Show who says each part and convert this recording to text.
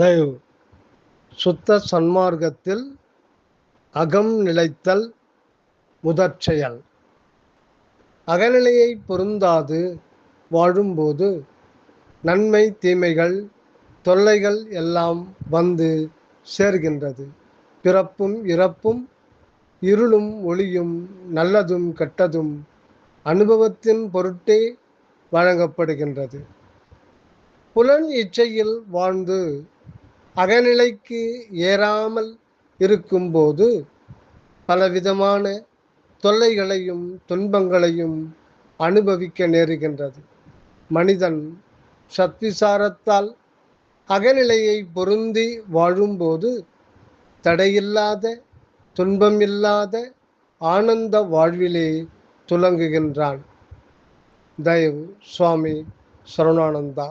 Speaker 1: தயவு. சுத்த சன்மார்க்கத்தில் அகம் நிலைத்தல் முதற் செயல் அகநிலையை பொருந்தாது வாழும்போது நன்மை தீமைகள் தொல்லைகள் எல்லாம் வந்து சேர்கின்றது. பிறப்பும் இறப்பும் இருளும் ஒளியும் நல்லதும் கெட்டதும் அனுபவத்தின் பொருட்டே வழங்கப்படுகின்றது. புலன் இச்சையில் வாழ்ந்து அகநிலைக்கு ஏறாமல் இருக்கும்போது பலவிதமான தொல்லைகளையும் துன்பங்களையும் அனுபவிக்க நேருகின்றது. மனிதன் சத்விசாரத்தால் அகநிலையை பொருந்தி வாழும்போது தடையில்லாத துன்பமில்லாத ஆனந்த வாழ்விலே துலங்குகின்றான். தயவு சுவாமி சரணானந்தா.